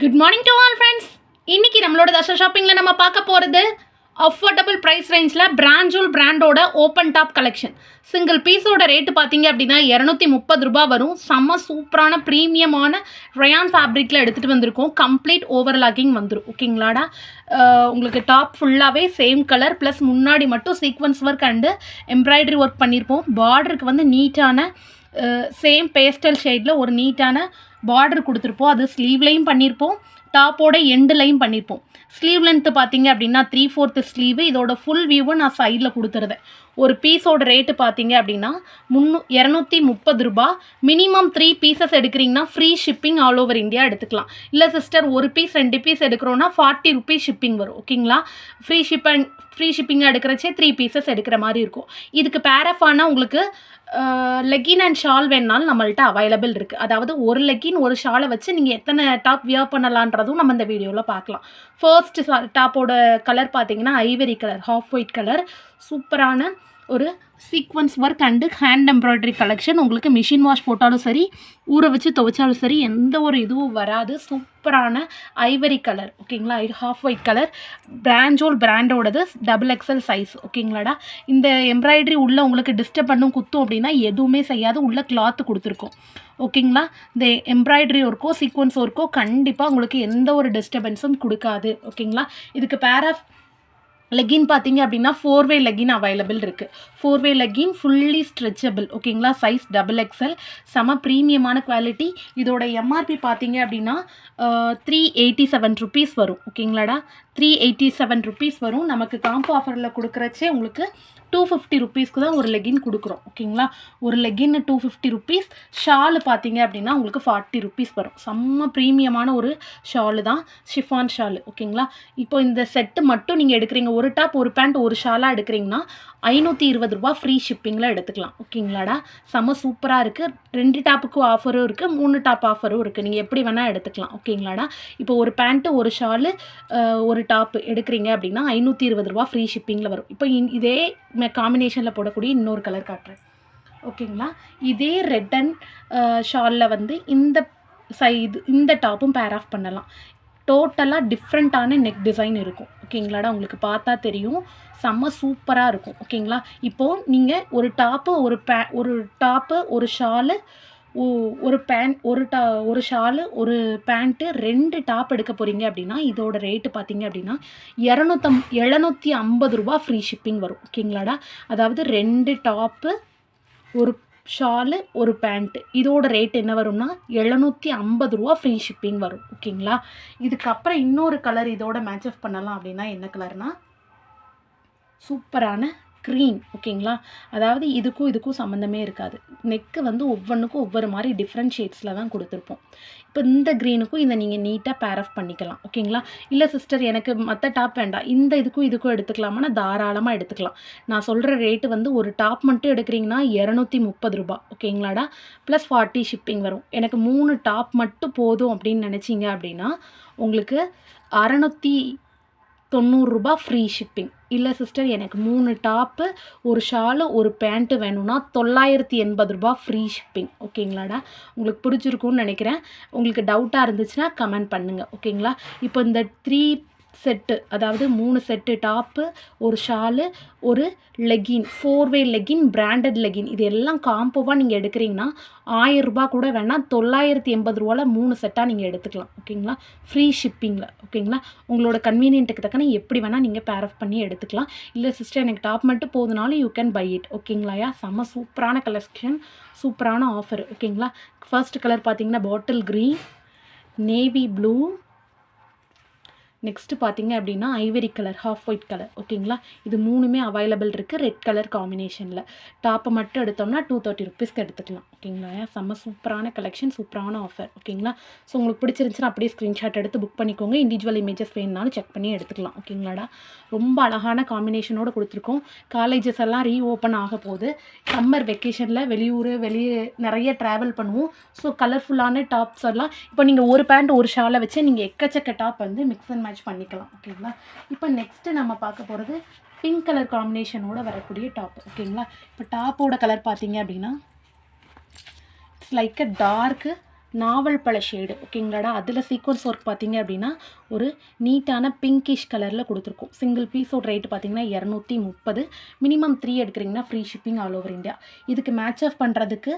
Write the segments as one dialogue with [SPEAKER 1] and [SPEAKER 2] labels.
[SPEAKER 1] Good morning to all friends இன்னைக்கு நம்மளோட தசா ஷாப்பிங்கில் நம்ம பார்க்க போகிறது அஃபோர்டபுள் ப்ரைஸ் ரேஞ்சில் பிராஞ்சூல் பிராண்டோட ஓப்பன் டாப் கலெக்ஷன் சிங்கிள் பீஸோட ரேட்டு பார்த்தீங்க அப்படின்னா இரநூத்தி முப்பது ரூபா வரும். செம்ம சூப்பரான ப்ரீமியமான ரயான் ஃபேப்ரிக்கில் எடுத்துகிட்டு வந்திருக்கோம். கம்ப்ளீட் ஓவர்லாக்கிங் வந்துடும் ஓகேங்களாடா உங்களுக்கு டாப் ஃபுல்லாகவே சேம் கலர் ப்ளஸ் முன்னாடி மட்டும் sequins work and embroidery work பண்ணியிருப்போம் பார்டருக்கு வந்து நீட்டான சேம் பேஸ்டல் ஷேடில் ஒரு நீட்டான பார்டர் கொடுத்துருப்போம். அது ஸ்லீவ்லையும் பண்ணியிருப்போம் டாப்போட எண்டுலையும் பண்ணியிருப்போம் ஸ்லீவ் லென்த்து பார்த்தீங்க அப்படின்னா த்ரீ ஃபோர்த்து ஸ்லீவு இதோட ஃபுல் வியூவை நான் சைடில் கொடுத்துருதேன் ஒரு பீஸோட ரேட்டு பார்த்தீங்க அப்படின்னா முன்னூ இரநூத்தி முப்பது ரூபா மினிமம் த்ரீ பீசஸ் எடுக்கிறீங்கன்னா free shipping all over India எடுத்துக்கலாம். இல்லை சிஸ்டர் ஒரு பீஸ் ரெண்டு பீஸ் எடுக்கிறோன்னா ஃபார்ட்டி ருபீஸ் ஷிப்பிங் வரும். ஓகேங்களா free ship and free shipping எடுக்கிறச்சே three pieces எடுக்கிற மாதிரி இருக்கும். இதுக்கு பேரஃபானா உங்களுக்கு லெக்கின் அண்ட் ஷால் வேணாலும் நம்மள்ட்ட அவைலபிள் இருக்குது அதாவது ஒரு லெக்கின் ஒரு ஷாலை வச்சு நீங்கள் எத்தனை டாப் வியர் பண்ணலான்றதும் நம்ம இந்த வீடியோவில் பார்க்கலாம். ஃபர்ஸ்ட் டாப்போட கலர் பார்த்தீங்கன்னா ivory colour half white colour சூப்பரான ஒரு sequins work and hand embroidery collection உங்களுக்கு மிஷின் வாஷ் போட்டாலும் சரி ஊற வச்சு துவைச்சாலும் சரி எந்த ஒரு இதுவும் வராது. சூப்பரான ஐவரி கலர் ஓகேங்களா? ஹாஃப் ஒயிட் கலர் பிராஞ்சோல் பிராண்டோடது டபுள் எக்ஸல் சைஸ் ஓகேங்களாடா? இந்த எம்ப்ராய்டரி உள்ளே உங்களுக்கு டிஸ்டர்ப் பண்ணும் குத்தும் அப்படின்னா எதுவுமே செய்யாது. உள்ளே கிளாத்து கொடுத்துருக்கோம். ஓகேங்களா? இந்த எம்ப்ராய்டரி ஒர்க்கோ சீக்வன்ஸ் ஒர்க்கோ கண்டிப்பாக உங்களுக்கு எந்த ஒரு டிஸ்டர்பன்ஸும் கொடுக்காது. ஓகேங்களா? இதுக்கு பேரா லெகின் பார்த்தீங்க அப்படின்னா ஃபோர் வே லெகின் அவைலபிள் இருக்குது four way legging fully stretchable ஓகேங்களா சைஸ் டபுள் எக்ஸல் செம ப்ரீமியமான குவாலிட்டி இதோட எம்ஆர்பி பார்த்தீங்க அப்படின்னா த்ரீ எயிட்டி செவன் ருபீஸ் வரும் ஓகேங்களாடா த்ரீ எயிட்டி செவன் ருபீஸ் வரும். நமக்கு காம்போ ஆஃபரில் கொடுக்குறச்சே உங்களுக்கு டூ ஃபிஃப்டி ருபீஸ்க்கு தான் ஒரு லெகின் கொடுக்குறோம். ஓகேங்களா? ஒரு legging two fifty rupees shawl பார்த்தீங்க அப்படின்னா உங்களுக்கு ஃபார்ட்டி ருபீஸ் வரும். செம்ம ப்ரீமியமான ஒரு ஷாலு தான். Chiffon shawl. ஓகேங்களா? இப்போ இந்த செட்டு மட்டும் நீங்கள் எடுக்கிறீங்க. ஒரு டாப் ஒரு பேண்ட் ஒரு ஷாலாக எடுக்கிறீங்கன்னா ஐநூற்றி இருபது ரூபா ஃப்ரீ ஷிப்பிங்கில் எடுத்துக்கலாம். ஓகேங்களாடா? செம்ம சூப்பராக இருக்குது ரெண்டு டாப்புக்கும் ஆஃபரும் இருக்குது மூணு டாப் ஆஃபரும் இருக்குது நீங்கள் எப்படி வேணால் எடுத்துக்கலாம். ஓகேங்களாடா? இப்போ ஒரு பேண்ட்டு ஒரு ஷாலு ஒரு டாப்பு எடுக்கிறீங்க அப்படின்னா ஐநூற்றி இருபது ரூபா ஃப்ரீ ஷிப்பிங்கில் வரும். இப்போ இதே காம்பினேஷனில் போடக்கூடிய இன்னொரு கலர் காட்டுறேன். ஓகேங்களா? இதே ரெட் அண்ட் ஷாலில் வந்து இந்த சை இது இந்த டாப்பும் பேர் ஆஃப் பண்ணலாம். டோட்டலாக டிஃப்ரெண்ட்டான நெக் டிசைன் இருக்கும். ஓகேங்களாடா? உங்களுக்கு பார்த்தா தெரியும். செம்ம சூப்பராக இருக்கும். ஓகேங்களா? இப்போது நீங்கள் ஒரு டாப்பு ஒரு பே ஒரு டாப்பு ஒரு ஷாலு ஒரு பேண்ட் ஒரு டா ஒரு ஷாலு ஒரு பேண்ட்டு ரெண்டு டாப் எடுக்க போகிறீங்க அப்படின்னா இதோட ரேட்டு பார்த்தீங்க அப்படின்னா இரநூத்தம் எழுநூற்றி ஐம்பது ரூபா ஃப்ரீ ஷிப்பிங் வரும். ஓகேங்களாடா? அதாவது ரெண்டு டாப்பு ஒரு ஷாலு ஒரு பேண்ட்டு இதோட ரேட் என்ன வரும்னா எழுநூற்றி ஐம்பது ரூபா ஃப்ரீ ஷிப்பிங் வரும். ஓகேங்களா? இதுக்கப்புறம் இன்னொரு கலர் இதோட மேட்ச் அப் பண்ணலாம் அப்படின்னா என்ன கலர்னால் சூப்பரான க்ரீன் ஓகேங்களா? அதாவது இதுக்கும் இதுக்கும் சம்மந்தமே இருக்காது. நெக்கு வந்து ஒவ்வொன்றுக்கும் ஒவ்வொரு மாதிரி டிஃப்ரெண்ட் ஷேட்ஸில் தான் கொடுத்துருப்போம். இப்போ இந்த க்ரீனுக்கும் இதை நீங்கள் நீட்டாக பேர் ஆஃப் பண்ணிக்கலாம் ஓகேங்களா? இல்லை சிஸ்டர் எனக்கு மற்ற டாப் வேண்டாம். இந்த இதுக்கும் இதுக்கும் எடுத்துக்கலாமான்னா தாராளமாக எடுத்துக்கலாம். நான் சொல்கிற ரேட்டு வந்து ஒரு டாப் மட்டும் எடுக்கிறீங்கன்னா இரநூத்தி முப்பது ரூபா ஓகேங்களாடா? ப்ளஸ் ஃபார்ட்டி ஷிப்பிங் வரும். எனக்கு மூணு டாப் மட்டும் போதும் அப்படின்னு நினச்சிங்க அப்படின்னா உங்களுக்கு அறநூற்றி தொண்ணூறுரூபா ஃப்ரீ ஷிப்பிங் இல்லை சிஸ்டர் எனக்கு மூணு டாப்பு ஒரு ஷாலு ஒரு பேண்ட்டு வேணும்னா தொள்ளாயிரத்தி எண்பது ரூபா ஃப்ரீ ஷிப்பிங் ஓகேங்களாடா உங்களுக்கு பிடிச்சிருக்கும்னு நினைக்கிறேன். உங்களுக்கு டவுட்டாக இருந்துச்சுன்னா கமெண்ட் பண்ணுங்கள் ஓகேங்களா இப்போ இந்த த்ரீ செட்டு. அதாவது மூணு செட்டு டாப்பு ஒரு ஷாலு ஒரு legging. Four way legging branded legging. இது எல்லாம் காம்போவாக நீங்கள் எடுக்கிறீங்கன்னா ஆயிரம் ரூபா கூட வேணால் தொள்ளாயிரத்தி எண்பது ரூபாவில் மூணு செட்டாக நீங்கள் எடுத்துக்கலாம். ஓகேங்களா? ஃப்ரீ ஷிப்பிங்கில் ஓகேங்களா? உங்களோட கன்வீனியன்ட்டுக்கு தக்கன எப்படி வேணால் நீங்கள் பேர் ஆஃப் பண்ணி எடுத்துக்கலாம். இல்லை சிஸ்டர் எனக்கு டாப் மட்டும் போதுனாலும் யூ கேன் பை இட் ஓகேங்களாயா செம்ம சூப்பரான கலெக்ஷன் சூப்பரான ஆஃபர் ஓகேங்களா? ஃபர்ஸ்ட் கலர் பார்த்தீங்கன்னா bottle green navy blue next பார்த்தீங்க அப்படின்னா ivory colour half white colour ஓகேங்களா இது மூணுமே அவைலபிள் இருக்குது ரெட் கலர் காம்பினேஷனில் டாப்பை மட்டும் எடுத்தோம்னா டூ தேர்ட்டி ருபீஸ்க்கு எடுத்துக்கலாம் ஓகேங்களா செம்ம சூப்பரான கலெக்ஷன் சூப்பரான ஆஃபர் ஓகேங்களா ஸோ உங்களுக்கு பிடிச்சிருந்துச்சுன்னா அப்படியே ஸ்க்ரீன்ஷாட் எடுத்து புக் பண்ணிக்கோங்க. இண்டிவிஜுவல் இமேஜஸ் வேணுனாலும் செக் பண்ணி எடுத்துக்கலாம் ஓகேங்களாடா ரொம்ப அழகான காம்பினேஷனோட கொடுத்துருக்கோம். காலேஜஸ் எல்லாம் ரீ ஓப்பன் ஆக போகுது. சம்மர் வெக்கேஷனில் வெளியூர் வெளியே நிறைய ட்ராவல் பண்ணுவோம். ஸோ கலர்ஃபுல்லான டாப்ஸ் எல்லாம் இப்போ நீங்கள் ஒரு பேண்ட் ஒரு ஷாலை வச்சு நீங்கள் எக்கச்சக்க டாப் வந்து மிக்ஸ் அண்ட் மேட்ச் பண்ணிக்கலாம் ஓகேங்களா? இப்போ நெக்ஸ்ட்டு நம்ம பார்க்க போகிறது பிங்க் கலர் காம்பினேஷனோட வரக்கூடிய டாப் ஓகேங்களா? இப்போ டாப்போட கலர் பார்த்தீங்க அப்படின்னா இட்ஸ் லைக் அ டார்க்கு நாவல் பழ ஷேடு ஓகேங்களாடா? அதில் சீக்வன்ஸ் ஒர்க் பார்த்தீங்க அப்படின்னா ஒரு நீட்டான பிங்கிஷ் கலரில் கொடுத்துருக்கோம். சிங்கிள் பீஸோட ரேட்டு பார்த்தீங்கன்னா இரநூத்தி முப்பது. மினிமம் த்ரீ எடுக்கிறீங்கன்னா free shipping all over India இதுக்கு மேட்ச் ஆஃப் பண்ணுறதுக்கு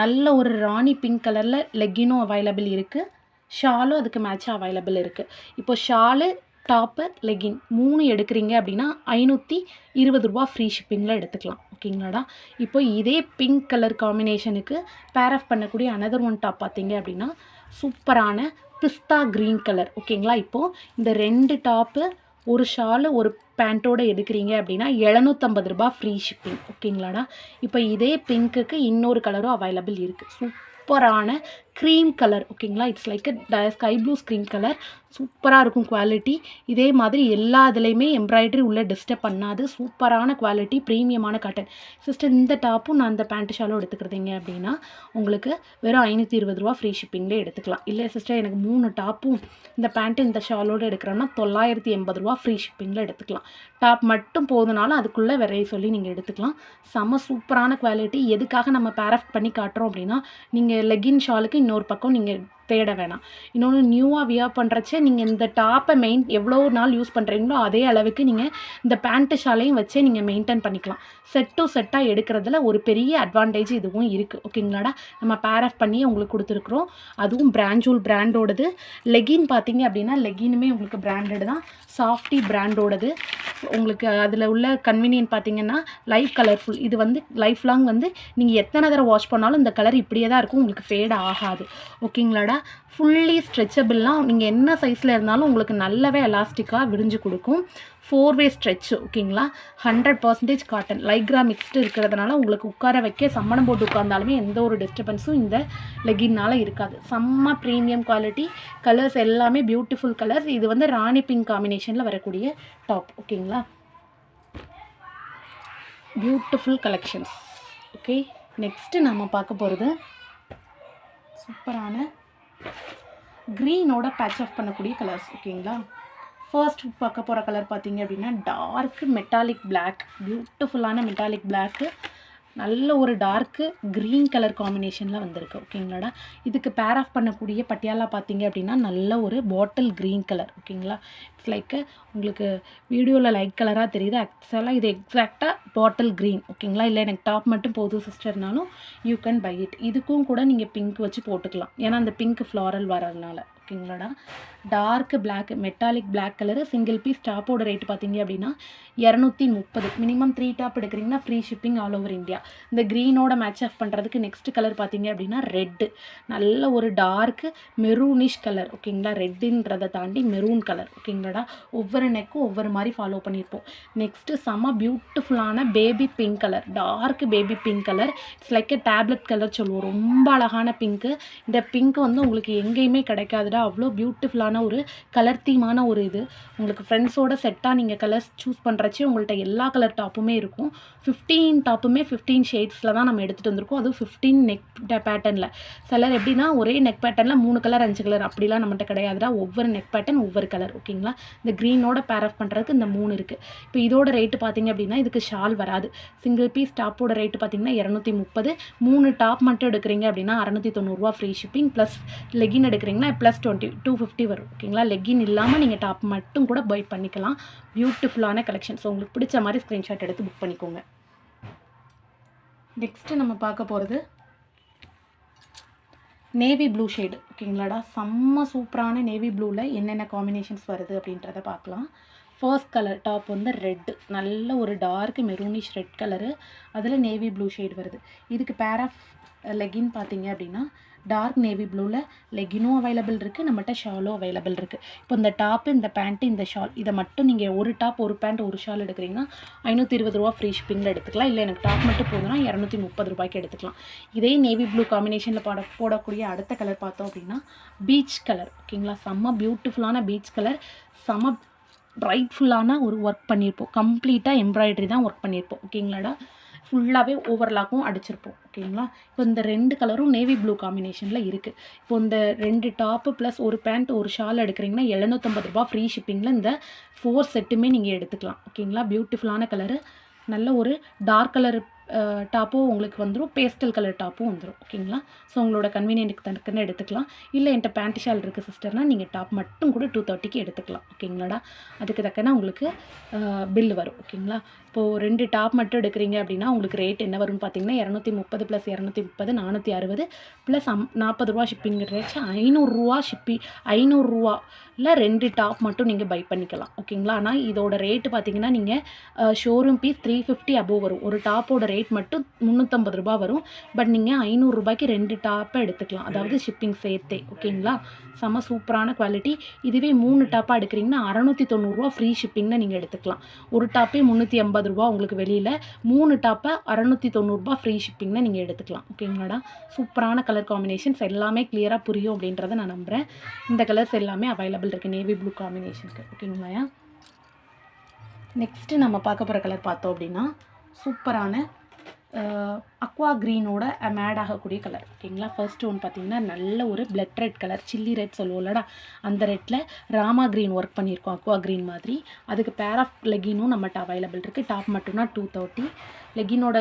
[SPEAKER 1] நல்ல ஒரு ராணி பிங்க் கலரில் லெக்கினும் அவைலபிள் இருக்குது ஷாலும் அதுக்கு மேட்சாக அவைலபிள் இருக்குது இப்போ ஷாலு டாப்பு லெகின் மூணு எடுக்கிறீங்க அப்படின்னா ஐநூற்றி இருபது ரூபா ஃப்ரீ ஷிப்பிங்கில் எடுத்துக்கலாம். ஓகேங்களாடா இப்போ இதே பிங்க் கலர் காம்பினேஷனுக்கு பேர் ஆஃப் பண்ணக்கூடிய அனதர் ஒன் டாப் பார்த்தீங்க அப்படின்னா சூப்பரான பிஸ்தா க்ரீன் கலர் ஓகேங்களா இப்போது இந்த ரெண்டு டாப்பு ஒரு ஷாலு ஒரு பேண்ட்டோட எடுக்கிறீங்க அப்படின்னா எழுநூற்றம்பது ரூபா ஃப்ரீ ஷிப்பிங் ஓகேங்களாடா? இப்போ இதே பிங்க்குக்கு இன்னொரு கலரும் அவைலபிள் இருக்குது சூப்பரான க்ரீம் கலர் ஓகேங்களா? It's like sky blue screen colour சூப்பராக இருக்கும் குவாலிட்டி இதே மாதிரி எல்லா இதுலேயுமே எம்ப்ராய்டரி உள்ளே டிஸ்டர்ப் பண்ணாது. சூப்பரான குவாலிட்டி ப்ரீமியமான காட்டன் சிஸ்டர் இந்த டாப்பும் நான் இந்த பேண்ட் ஷாலும் எடுத்துக்கிறதீங்க அப்படின்னா உங்களுக்கு வெறும் ஐநூற்றி இருபது ரூபா ஃப்ரீ ஷிப்பிங்லேயே எடுத்துக்கலாம். இல்லை சிஸ்டர் எனக்கு மூணு டாப்பும் இந்த பேண்ட்டு இந்த ஷாலோடு எடுக்கிறோன்னா தொள்ளாயிரத்தி எண்பது ரூபா ஃப்ரீ ஷிப்பிங்கில் எடுத்துக்கலாம். டாப் மட்டும் போதுனாலும் அதுக்குள்ளே விரைய சொல்லி நீங்கள் எடுத்துக்கலாம். செம்ம சூப்பரான குவாலிட்டி. எதுக்காக நம்ம பேரஃப் பண்ணி காட்டுறோம் அப்படின்னா நீங்கள் லெகின் ஷாலுக்கு இன்னொரு பக்கம் நீங்கள் தேட வேணாம். இன்னொன்று நியூவாக வியர் பண்ணுறச்சே நீங்கள் இந்த டாப்பை மெயின் எவ்வளோ நாள் யூஸ் பண்ணுறீங்களோ அதே அளவுக்கு நீங்கள் இந்த பேண்ட்டு ஷாலையும் வச்சே நீங்கள் மெயின்டைன் பண்ணிக்கலாம். செட் டு செட்டாக எடுக்கிறதுல ஒரு பெரிய அட்வான்டேஜ் இதுவும் இருக்குது ஓகேங்களாடா நம்ம பேர் ஆஃப் பண்ணி உங்களுக்கு கொடுத்துருக்குறோம். அதுவும் பிராஞ்சூல் பிராண்டோடது லெகின் பார்த்தீங்க அப்படின்னா லெகினுமே உங்களுக்கு பிராண்டட் தான். சாஃப்டி பிராண்டோடது உங்களுக்கு அதில் உள்ள கன்வீனியன்ட் பார்த்தீங்கன்னா லைஃப் கலர்ஃபுல் இது வந்து லைஃப் லாங் வந்து நீங்கள் எத்தனை தடவை வாஷ் பண்ணாலும் இந்த கலர் இப்படியே தான் இருக்கும். உங்களுக்கு ஃபேட் ஆகாது. ஓகேங்களாடா? ஃபுல்லி ஸ்ட்ரெச்சபிள்லாம் நீங்கள் என்ன சைஸில் இருந்தாலும் உங்களுக்கு நல்லாவே எலாஸ்டிக்காக விரிஞ்சு கொடுக்கும். ஃபோர் வே ஸ்ட்ரெச் ஓகேங்களா hundred percentage cotton lycra mixed இருக்கிறதுனால உங்களுக்கு உட்கார வைக்க சம்மணம் போட்டு உட்கார்ந்தாலுமே எந்த ஒரு டிஸ்டர்பன்ஸும் இந்த லெகின்னால் இருக்காது. செம்ம ப்ரீமியம் குவாலிட்டி கலர்ஸ் எல்லாமே பியூட்டிஃபுல் கலர்ஸ் இது வந்து ராணி பிங்க் காம்பினேஷனில் வரக்கூடிய டாப் ஓகேங்களா? பியூட்டிஃபுல் கலெக்ஷன்ஸ் ஓகே நெக்ஸ்ட்டு நம்ம பார்க்க போகிறது சூப்பரான க்ரீனோட பேட்ச் ஆஃப் பண்ணக்கூடிய கலர்ஸ் ஓகேங்களா? ஃபர்ஸ்ட் பார்க்க போகிற கலர் பார்த்தீங்க அப்படின்னா டார்க் மெட்டாலிக் பிளாக் பியூட்டிஃபுல்லான மெட்டாலிக் பிளாக்கு நல்ல ஒரு டார்க்கு க்ரீன் கலர் காம்பினேஷனில் வந்திருக்கு. ஓகேங்களாடா இதுக்கு பேர் ஆஃப் பண்ணக்கூடிய பட்டியாலா பார்த்தீங்க அப்படின்னா நல்ல ஒரு பாட்டில் க்ரீன் கலர் ஓகேங்களா இட்ஸ் லைக் உங்களுக்கு வீடியோவில் லைட் கலராக தெரியுது. ஆக்சுவலாக இது எக்ஸாக்டாக பாட்டில் க்ரீன் ஓகேங்களா இல்லை எனக்கு டாப் மட்டும் போதும் சிஸ்டர்னாலும் யூ கேன் பை இட் இதுக்கும் கூட நீங்கள் பிங்க் வச்சு போட்டுக்கலாம். ஏன்னா அந்த பிங்க் ஃப்ளாரல் வரதுனால. ஓகேங்களாடா? Dark black metallic black colour single piece டாப்போட rate பார்த்தீங்க அப்படின்னா இரநூத்தி முப்பது. மினிமம் த்ரீ டாப் எடுக்கிறீங்கன்னா free shipping all over India இந்த க்ரீனோட மேட்ச் ஆஃப் பண்ணுறதுக்கு நெக்ஸ்ட் கலர் பார்த்தீங்க அப்படின்னா ரெட்டு நல்ல ஒரு டார்க் மெரூனிஷ் கலர் ஓகேங்களா? ரெட்டுன்றதை தாண்டி மெரூன் கலர் ஓகேங்களாடா? ஒவ்வொரு நெக்கும் ஒவ்வொரு மாதிரி ஃபாலோ பண்ணியிருப்போம். நெக்ஸ்ட்டு செம்ம பியூட்டிஃபுல்லான baby pink colour dark baby pink colour it's like a tablet colour சொல்லுவோம். ரொம்ப அழகான பிங்க்கு இந்த பிங்க் வந்து உங்களுக்கு எங்கேயுமே கிடைக்காதுடா. அவ்வளோ பியூட்டிஃபுல்லான ஒரு கலர் தீமான ஒரு இது. உங்களுக்கு ஃப்ரெண்ட்ஸோட செட்டாக நீங்கள் கலர்ஸ் சூஸ் பண்ணுறச்சி உங்கள்கிட்ட எல்லா கலர் டாப்புமே இருக்கும். ஃபிஃப்டீன் டாப்புமே ஃபிஃப்டீன் ஷேட்ஸில் தான் நம்ம எடுத்துகிட்டு வந்திருக்கோம். அதுவும் ஃபிஃப்டீன் நெக் பேட்டர்னில் சிலர் எப்படின்னா ஒரே நெக் பேட்டர்னில் மூணு கலர் அஞ்சு கலர் அப்படிலாம் நம்மகிட்ட கிடையாதுடா. ஒவ்வொரு நெக் பேட்டர்ன் ஒவ்வொரு கலர் ஓகேங்களா இந்த க்ரீனோட பேர் ஆஃப் பண்ணுறதுக்கு இந்த மூணு இருக்குது இப்போ இதோட ரேட்டு பார்த்தீங்க அப்படின்னா இதுக்கு ஷால் வராது. சிங்கிள் பீஸ் டாப்போட ரேட்டு பார்த்தீங்கன்னா இரநூத்தி முப்பது. மூணு டாப் மட்டும் எடுக்கிறீங்க அப்படின்னா அறநூற்றி தொண்ணூறுரூவா ஃப்ரீ ஷிப்பிங் ப்ளஸ் லெகின் எடுக்கிறீங்கன்னா ப்ளஸ் டுவெண்ட்டி டூ ஃபிஃப்டி வரும் ஓகேங்களா லெகின் இல்லாமல் நீங்கள் டாப் மட்டும் கூட பை பண்ணிக்கலாம். பியூட்டிஃபுல்லான கலெக்ஷன் ஸோ உங்களுக்கு பிடிச்ச மாதிரி ஸ்க்ரீன்ஷாட் எடுத்து புக் பண்ணிக்கோங்க. நெக்ஸ்ட்டு நம்ம பார்க்க போகிறது நேவி ப்ளூ ஷேடு ஓகேங்களாடா செம்ம சூப்பரான நேவி ப்ளூவில் என்னென்ன காம்பினேஷன்ஸ் வருது அப்படின்றத பார்க்கலாம். ஃபர்ஸ்ட் கலர் டாப் வந்து ரெட்டு நல்ல ஒரு டார்க் மெரூனிஷ் ரெட் கலரு அதில் நேவி ப்ளூ ஷேட் வருது. இதுக்கு பேர் ஆஃப் லெகின் பார்த்தீங்க அப்படின்னா டார்க் நேவி ப்ளூவில் லெகினும் அவைலபிள் இருக்குது நம்மகிட்ட ஷாலும் அவைலபிள் இருக்குது இப்போ இந்த டாப்பு இந்த பேண்ட்டு இந்த ஷால் இதை மட்டும் நீங்கள் ஒரு டாப் ஒரு பேண்ட் ஒரு ஷால் எடுக்கிறீங்கன்னா ஐநூற்றி இருபது ரூபா ஃப்ரீ ஷிப்பிங்கில் எடுத்துக்கலாம். இல்லை எனக்கு டாப் மட்டும் போதுன்னா இரநூத்தி முப்பது ரூபாய்க்கு எடுத்துக்கலாம். இதே நேவி ப்ளூ காம்பினேஷனில் போட போடக்கூடிய அடுத்த கலர் பார்த்தோம் அப்படின்னா பீச் கலர் ஓகேங்களா செம்ம பியூட்டிஃபுல்லான பீச் கலர் செம்ம பிரைட்ஃபுல்லான ஒரு ஒர்க் பண்ணியிருப்போம். கம்ப்ளீட்டாக எம்ப்ராய்டரி தான் ஒர்க் பண்ணியிருப்போம். ஓகேங்களாடா ஃபுல்லாகவே ஓவர்லாக்கும் அடிச்சிருப்போம். ஓகேங்களா? இப்போ இந்த ரெண்டு கலரும் நேவி ப்ளூ காம்பினேஷனில் இருக்குது இப்போ இந்த ரெண்டு டாப்பு ப்ளஸ் ஒரு பேண்ட் ஒரு ஷால் எடுக்கிறீங்கன்னா எழுநூற்றம்பது ரூபா ஃப்ரீ ஷிப்பிங்கில் இந்த ஃபோர் செட்டுமே நீங்கள் எடுத்துக்கலாம். ஓகேங்களா? பியூட்டிஃபுல்லான கலரு நல்ல ஒரு டார்க் கலர் டாப்பும் உங்களுக்கு வந்துடும் பேஸ்டல் கலர் டாப்பும் வந்துடும் ஓகேங்களா? ஸோ உங்களோட கன்வீனியன்ட்டுக்கு தக்கன்னு எடுத்துக்கலாம். இல்லை என்கிட்ட பேண்ட் ஷால் இருக்குது சிஸ்டர்னால் நீங்கள் டாப் மட்டும் கூட டூ தேர்ட்டிக்கு எடுத்துக்கலாம். ஓகேங்களாடா? அதுக்கு தக்கன உங்களுக்கு பில் வரும். ஓகேங்களா? இப்போது ரெண்டு டாப் மட்டும் எடுக்கிறீங்க அப்படின்னா உங்களுக்கு ரேட் என்ன வரும்னு பார்த்தீங்கன்னா இரநூத்தி முப்பது ப்ளஸ் இரநூத்தி முப்பது நானூற்றி அறுபது ப்ளஸ் அம் நாற்பது ரூபா ஷிப்பிங் ரேட் ஐநூறுரூவா ஷிப்பி ஐநூறுரூவா இல்லை ரெண்டு டாப் மட்டும் நீங்கள் பை பண்ணிக்கலாம் ஓகேங்களா? ஆனால் இதோட ரேட்டு பார்த்தீங்கன்னா நீங்கள் showroom piece three fifty above வரும். ஒரு டாப்போட ரேட் மட்டும் முந்நூற்றம்பது ரூபா வரும். பட் நீங்கள் ஐநூறுரூபாய்க்கு ரெண்டு டாப்பை எடுத்துக்கலாம். அதாவது ஷிப்பிங் சேர்த்தே ஓகேங்களா? செம சூப்பரான குவாலிட்டி இதுவே மூணு டாப்பாக எடுக்கிறீங்கன்னா அறநூற்றி தொண்ணூறுரூவா ஃப்ரீ ஷிப்பிங்னு நீங்கள் எடுத்துக்கலாம். ஒரு டாப்பே முந்நூற்றி ஐம்பது ரூபா உங்களுக்கு வெளியில். மூணு டாப்பை அறநூற்றி தொண்ணூறுரூபா ஃப்ரீ ஷிப்பிங்னு நீங்கள் எடுத்துக்கலாம் ஓகேங்களாடா? சூப்பரான கலர் காம்பினேஷன்ஸ் எல்லாமே கிளியராக புரியும் அப்படின்றத நான் நம்புகிறேன் இந்த கலர்ஸ் எல்லாமே அவைலபிள் இருக்குது நேவி ப்ளூ காம்பினேஷனுக்கு ஓகேங்களா நெக்ஸ்ட்டு நம்ம பார்க்க போகிற கலர் பார்த்தோம் அப்படின்னா சூப்பரான அக்வா க்ரீனோட மேட் ஆகக்கூடிய கலர் ஓகேங்களா ஃபர்ஸ்ட் ஒன் பார்த்தீங்கன்னா நல்ல ஒரு blood red colour chilli red சொல்லுவோம்லடா. அந்த ரெட்டில் ராமா க்ரீன் ஒர்க் பண்ணியிருக்கோம் அக்வா க்ரீன் மாதிரி. அதுக்கு பேர் ஆஃப் லெகினும் நம்மகிட்ட அவைலபிள் இருக்குது டாப் மட்டும்னா டூ தேர்ட்டி லெகினோட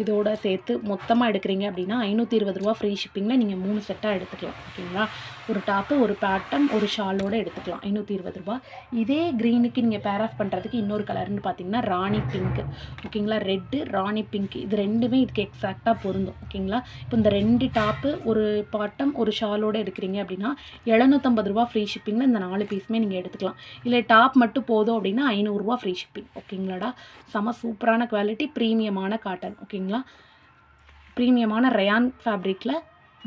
[SPEAKER 1] இதோட சேர்த்து மொத்தமாக எடுக்கிறீங்க அப்படின்னா ஐநூற்றி இருபது ரூபா ஃப்ரீ ஷிப்பிங்கில் நீங்கள் மூணு செட்டாக எடுத்துக்கலாம். ஓகேங்களா ஒரு டாப்பு ஒரு பேட்டம் ஒரு ஷாலோடு எடுத்துக்கலாம். ஐநூற்றி இருபது ரூபா. இதே க்ரீனுக்கு நீங்கள் பேர் ஆஃப் பண்ணுறதுக்கு இன்னொரு கலர்னு பார்த்தீங்கன்னா ராணி பிங்க் ஓகேங்களா ரெட்டு ராணி பிங்க் இது ரெண்டுமே இதுக்கு எக்ஸாக்டாக பொருந்தும் ஓகேங்களா இப்போ இந்த ரெண்டு டாப்பு ஒரு பாட்டம் ஒரு ஷாலோடு எடுக்கிறீங்க அப்படின்னா எழுநூற்றம்பது ரூபா ஃப்ரீ ஷிப்பிங்கில் இந்த நாலு பீஸுமே நீங்கள் எடுத்துக்கலாம். இல்லை டாப் மட்டும் போதும் அப்படின்னா ஐநூறுரூவா ஃப்ரீ ஷிப்பிங் ஓகேங்களாடா செம சூப்பரான குவாலிட்டி ப்ரீமியமான காட்டன் ஓகேங்களா ப்ரீமியமான ரயான் ஃபேப்ரிக்கில்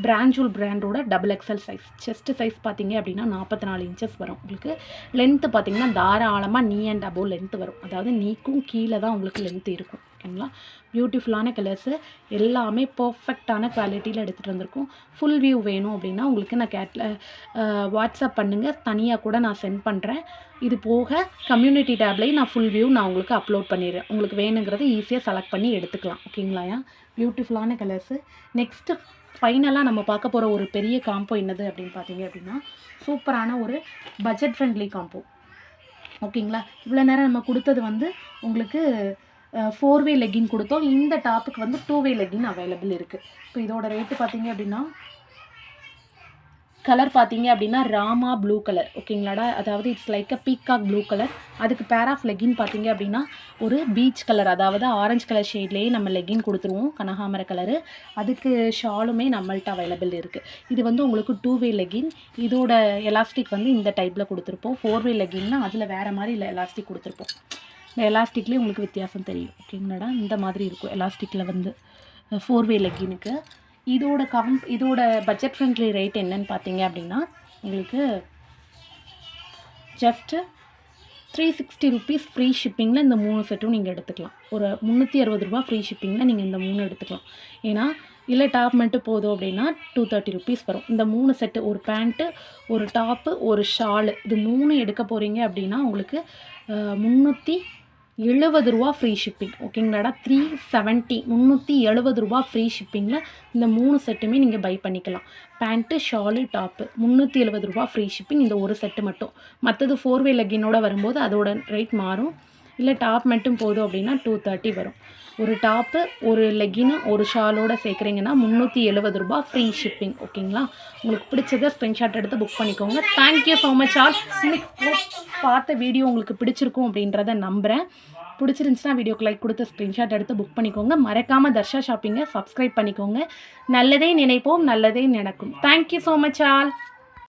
[SPEAKER 1] பிராஞ்சூல் பிராண்டோட double XL size chest size பார்த்தீங்க அப்படின்னா நாற்பத்தி நாலு இன்ச்சஸ் வரும். உங்களுக்கு லென்த்து பார்த்தீங்கன்னா தாராளமாக நீ அண்ட் அபோவ் லென்த்து வரும். அதாவது நீக்கும் கீழே தான் உங்களுக்கு லென்த்து இருக்கும். ஓகேங்களா பியூட்டிஃபுல்லான கலர்ஸு எல்லாமே பர்ஃபெக்டான குவாலிட்டியில் எடுத்துகிட்டு வந்திருக்கோம். ஃபுல் வியூ வேணும் அப்படின்னா உங்களுக்கு நான் கேட்ல வாட்ஸ்அப் பண்ணுங்கள் தனியாக கூட நான் சென்ட் பண்ணுறேன் இது போக கம்யூனிட்டி டேப்லேயும் நான் ஃபுல் வியூ நான் உங்களுக்கு அப்லோட் பண்ணிடுறேன். உங்களுக்கு வேணுங்கிறத ஈஸியாக செலக்ட் பண்ணி எடுத்துக்கலாம். ஓகேங்களாயா பியூட்டிஃபுல்லான கலர்ஸு நெக்ஸ்ட்டு ஃபைனலாக நம்ம பார்க்க போகிற ஒரு பெரிய காம்போ என்னது அப்படின்னு பார்த்தீங்க அப்படின்னா சூப்பரான ஒரு பட்ஜெட் ஃப்ரெண்ட்லி காம்போ ஓகேங்களா? இவ்வளோ நேரம் நம்ம கொடுத்தது வந்து உங்களுக்கு ஃபோர் வே லெக்கின் கொடுத்தோம். இந்த டாப்புக்கு வந்து டூ வே லெக்கின் அவைலபிள் இருக்குது இப்போ இதோட ரேட்டு பார்த்தீங்க அப்படின்னா கலர் பார்த்தீங்க அப்படின்னா ராமா ப்ளூ கலர் ஓகேங்களாடா? அதாவது it's like a peacock blue colour அதுக்கு பேர் ஆஃப் லெகின் பார்த்தீங்க அப்படின்னா ஒரு பீச் கலர் அதாவது ஆரஞ்சு கலர் ஷேட்லேயே நம்ம லெகின் கொடுத்துருவோம் கனகாமர கலரு அதுக்கு ஷாலுமே நம்மள்ட்ட அவைலபிள் இருக்குது இது வந்து உங்களுக்கு டூ வே லெகின் இதோட எலாஸ்டிக் வந்து இந்த டைப்பில் கொடுத்துருப்போம். ஃபோர் வே லெகின்னா அதில் வேறு மாதிரி இல்லை எலாஸ்டிக் கொடுத்துருப்போம். இந்த எலாஸ்டிக்லேயே உங்களுக்கு வித்தியாசம் தெரியும். ஓகேங்களாடா? இந்த மாதிரி இருக்கும் எலாஸ்டிக்கில் வந்து ஃபோர் வே லெக்கினுக்கு இதோட கம் இதோட பட்ஜெட் ஃப்ரெண்ட்லி ரேட் என்னன்னு பார்த்தீங்க அப்படின்னா உங்களுக்கு just three sixty rupees free ஷிப்பிங்கில் இந்த மூணு செட்டும் நீங்கள் எடுத்துக்கலாம். ஒரு முந்நூற்றி அறுபது ரூபா ஃப்ரீ ஷிப்பிங்கில் நீங்கள் இந்த மூணு எடுத்துக்கலாம். ஏன்னா இல்லை டாப் மட்டும் போதும் அப்படின்னா டூ தேர்ட்டி ருபீஸ் வரும். இந்த மூணு செட்டு ஒரு பேண்ட்டு ஒரு டாப்பு ஒரு ஷாலு இது மூணு எடுக்க போகிறீங்க அப்படின்னா உங்களுக்கு முந்நூற்றி எழுபது ரூபா ஃப்ரீ ஷிப்பிங் ஓகேங்களாடா த்ரீ செவன்ட்டி முந்நூற்றி எழுபது ரூபா ஃப்ரீ ஷிப்பிங்கில் இந்த மூணு செட்டுமே நீங்கள் பை பண்ணிக்கலாம். பேண்ட்டு ஷாலு டாப்பு முந்நூற்றி எழுபது ரூபா ஃப்ரீ ஷிப்பிங் இந்த ஒரு செட்டு மட்டும். மற்றது ஃபோர் வே லெக்கினோட வரும்போது அதோட ரேட் மாறும். இல்லை டாப் மட்டும் போதும் அப்படின்னா டூ தேர்ட்டி வரும். ஒரு டாப்பு ஒரு லெகின்னு ஒரு ஷாலோட சேர்க்குறீங்கன்னா முந்நூற்றி எழுபது ரூபா ஃப்ரீ ஷிப்பிங் ஓகேங்களா உங்களுக்கு பிடிச்சதை ஸ்க்ரீன்ஷாட் எடுத்து புக் பண்ணிக்கோங்க. தேங்க்யூ ஸோ மச் ஆல் இன்னைக்கு பார்த்த வீடியோ உங்களுக்கு பிடிச்சிருக்கும் அப்படின்றத நம்புகிறேன் பிடிச்சிருந்துச்சுன்னா வீடியோக்கு லைக் கொடுத்து ஸ்க்ரீன்ஷாட் எடுத்து புக் பண்ணிக்கோங்க. மறக்காமல் தர்ஷா ஷாப்பிங்கை சப்ஸ்கிரைப் பண்ணிக்கோங்க. நல்லதே நினைப்போம் நல்லதே நடக்கும். Thank you so much all